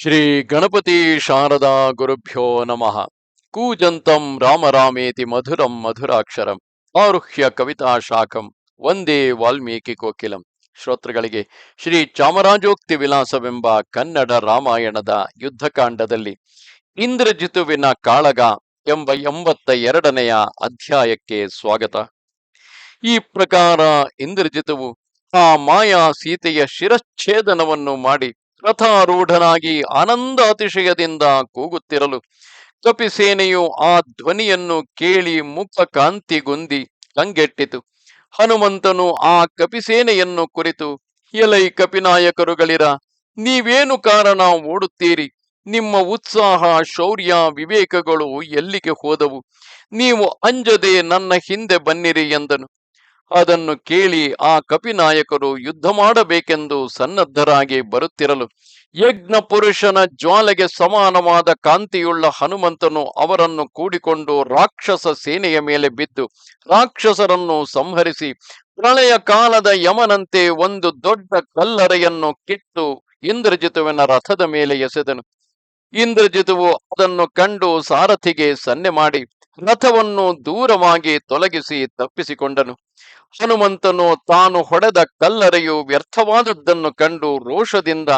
ಶ್ರೀ ಗಣಪತಿ ಶಾರದಾ ಗುರುಭ್ಯೋ ನಮಃ. ಕೂಜಂತಂ ರಾಮರಾಮೇತಿ ಮಧುರಂ ಮಧುರಾಕ್ಷರಂ. ಆರುಹ್ಯ ಕವಿತಾ ಶಾಖಂ. ಒಂದೇ ವಾಲ್ಮೀಕಿ ಕೋಕಿಲಂ. ಶ್ರೋತೃಗಳಿಗೆ ಶ್ರೀ ಚಾಮರಾಜೋಕ್ತಿ ವಿಲಾಸವೆಂಬ ಕನ್ನಡ ರಾಮಾಯಣದ ಯುದ್ಧಕಾಂಡದಲ್ಲಿ ಇಂದ್ರಜಿತುವಿನ ಕಾಳಗ ಎಂಬ ಎಂಬತ್ತ ಎರಡನೆಯ ಅಧ್ಯಾಯಕ್ಕೆ ಸ್ವಾಗತ. ಈ ಪ್ರಕಾರ ಇಂದ್ರಜಿತುವು ಆ ಮಾಯಾ ಸೀತೆಯ ಶಿರಚ್ಛೇದನವನ್ನು ಮಾಡಿ ರಥಾರೂಢನಾಗಿ ಆನಂದ ಅತಿಶಯದಿಂದ ಕೂಗುತ್ತಿರಲು ಕಪಿಸೇನೆಯು ಆ ಧ್ವನಿಯನ್ನು ಕೇಳಿ ಮುಖ ಕಾಂತಿಗುಂದಿ ಕಂಗೆಟ್ಟಿತು. ಹನುಮಂತನು ಆ ಕಪಿಸೇನೆಯನ್ನು ಕುರಿತು, ಎಲೈ ಕಪಿನಾಯಕರುಗಳಿರ, ನೀವೇನು ಕಾರಣ ಓಡುತ್ತೀರಿ ನಿಮ್ಮ ಉತ್ಸಾಹ, ಶೌರ್ಯ, ವಿವೇಕಗಳು ಎಲ್ಲಿಗೆ ಹೋದವು? ನೀವು ಅಂಜದೆ ನನ್ನ ಹಿಂದೆ ಬನ್ನಿರಿ ಎಂದನು. ಅದನ್ನು ಕೇಳಿ ಆ ಕಪಿನಾಯಕರು ಯುದ್ಧ ಮಾಡಬೇಕೆಂದು ಸನ್ನದ್ಧರಾಗಿ ಬರುತ್ತಿರಲು ಯಜ್ಞ ಪುರುಷನ ಜ್ವಾಲೆಗೆ ಸಮಾನವಾದ ಕಾಂತಿಯುಳ್ಳ ಹನುಮಂತನು ಅವರನ್ನು ಕೂಡಿಕೊಂಡು ರಾಕ್ಷಸ ಸೇನೆಯ ಮೇಲೆ ಬಿದ್ದು ರಾಕ್ಷಸರನ್ನು ಸಂಹರಿಸಿ ಪ್ರಳಯ ಕಾಲದ ಯಮನಂತೆ ಒಂದು ದೊಡ್ಡ ಕಲ್ಲರೆಯನ್ನು ಕಿತ್ತು ಇಂದ್ರಜಿತುವಿನ ರಥದ ಮೇಲೆ ಎಸೆದನು. ಇಂದ್ರಜಿತುವು ಅದನ್ನು ಕಂಡು ಸಾರಥಿಗೆ ಸನ್ನೆ ಮಾಡಿ ರಥವನ್ನು ದೂರವಾಗಿ ತೊಲಗಿಸಿ ತಪ್ಪಿಸಿಕೊಂಡನು. ಹನುಮಂತನು ತಾನು ಹೊಡೆದ ಕಲ್ಲರೆಯು ವ್ಯರ್ಥವಾದದ್ದನ್ನು ಕಂಡು ರೋಷದಿಂದ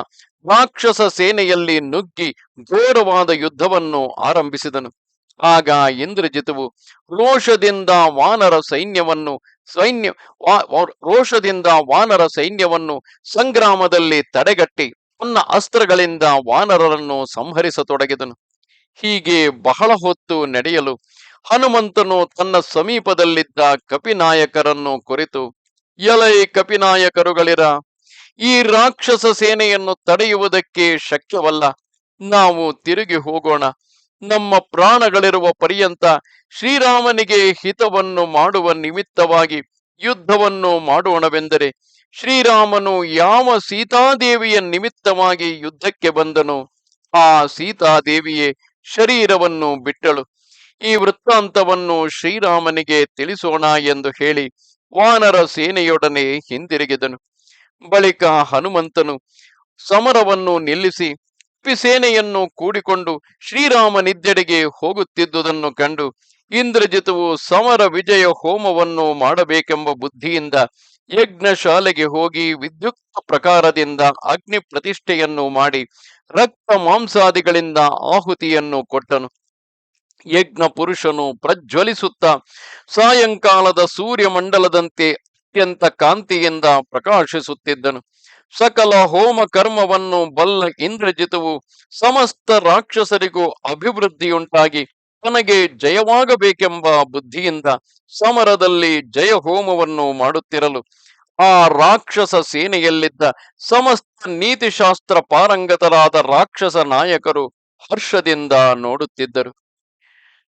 ರಾಕ್ಷಸ ಸೇನೆಯಲ್ಲಿ ನುಗ್ಗಿ ಘೋರವಾದ ಯುದ್ಧವನ್ನು ಆರಂಭಿಸಿದನು. ಆಗ ಇಂದ್ರಜಿತುವು ರೋಷದಿಂದ ವಾನರ ಸೈನ್ಯವನ್ನು ಸೈನ್ಯ ರೋಷದಿಂದ ವಾನರ ಸೈನ್ಯವನ್ನು ಸಂಗ್ರಾಮದಲ್ಲಿ ತಡೆಗಟ್ಟಿ ತನ್ನ ಅಸ್ತ್ರಗಳಿಂದ ವಾನರರನ್ನು ಸಂಹರಿಸತೊಡಗಿದನು. ಹೀಗೆ ಬಹಳ ಹೊತ್ತು ನಡೆಯಲು ಹನುಮಂತನು ತನ್ನ ಸಮೀಪದಲ್ಲಿದ್ದ ಕಪಿನಾಯಕರನ್ನು ಕುರಿತು, ಎಲೈ ಕಪಿನಾಯಕರುಗಳಿರ, ಈ ರಾಕ್ಷಸ ಸೇನೆಯನ್ನು ತಡೆಯುವುದಕ್ಕೆ ಶಕ್ಯವಲ್ಲ. ನಾವು ತಿರುಗಿ ಹೋಗೋಣ. ನಮ್ಮ ಪ್ರಾಣಗಳಿರುವ ಪರ್ಯಂತ ಶ್ರೀರಾಮನಿಗೆ ಹಿತವನ್ನು ಮಾಡುವ ನಿಮಿತ್ತವಾಗಿ ಯುದ್ಧವನ್ನು ಮಾಡೋಣವೆಂದರೆ, ಶ್ರೀರಾಮನು ಯಾವ ಸೀತಾದೇವಿಯ ನಿಮಿತ್ತವಾಗಿ ಯುದ್ಧಕ್ಕೆ ಬಂದನು, ಆ ಸೀತಾದೇವಿಯೇ ಶರೀರವನ್ನು ಬಿಟ್ಟಳು. ಈ ವೃತ್ತಾಂತವನ್ನು ಶ್ರೀರಾಮನಿಗೆ ತಿಳಿಸೋಣ ಎಂದು ಹೇಳಿ ವಾನರ ಸೇನೆಯೊಡನೆ ಹಿಂದಿರುಗಿದನು. ಬಳಿಕ ಹನುಮಂತನು ಸಮರವನ್ನು ನಿಲ್ಲಿಸಿ ಸೇನೆಯನ್ನು ಕೂಡಿಕೊಂಡು ಶ್ರೀರಾಮನಿದ್ದೆಡೆಗೆ ಹೋಗುತ್ತಿದ್ದುದನ್ನು ಕಂಡು ಇಂದ್ರಜಿತವು ಸಮರ ವಿಜಯ ಹೋಮವನ್ನು ಮಾಡಬೇಕೆಂಬ ಬುದ್ಧಿಯಿಂದ ಯಜ್ಞಶಾಲೆಗೆ ಹೋಗಿ ವಿದ್ಯುಕ್ತ ಪ್ರಕಾರದಿಂದ ಅಗ್ನಿ ಪ್ರತಿಷ್ಠೆಯನ್ನು ಮಾಡಿ ರಕ್ತ ಮಾಂಸಾದಿಗಳಿಂದ ಆಹುತಿಯನ್ನು ಕೊಟ್ಟನು. ಯಜ್ಞ ಪುರುಷನು ಪ್ರಜ್ವಲಿಸುತ್ತ ಸಾಯಂಕಾಲದ ಸೂರ್ಯಮಂಡಲದಂತೆ ಅತ್ಯಂತ ಕಾಂತಿಯಿಂದ ಪ್ರಕಾಶಿಸುತ್ತಿದ್ದನು. ಸಕಲ ಹೋಮ ಕರ್ಮವನ್ನು ಬಲ್ಲ ಇಂದ್ರಜಿತವು ಸಮಸ್ತ ರಾಕ್ಷಸರಿಗೂ ಅಭಿವೃದ್ಧಿಯುಂಟಾಗಿ ತನಗೆ ಜಯವಾಗಬೇಕೆಂಬ ಬುದ್ಧಿಯಿಂದ ಸಮರದಲ್ಲಿ ಜಯ ಹೋಮವನ್ನು ಮಾಡುತ್ತಿರಲು ಆ ರಾಕ್ಷಸ ಸೇನೆಯಲ್ಲಿದ್ದ ಸಮಸ್ತ ನೀತಿಶಾಸ್ತ್ರ ಪಾರಂಗತರಾದ ರಾಕ್ಷಸ ನಾಯಕರು ಹರ್ಷದಿಂದ ನೋಡುತ್ತಿದ್ದರು.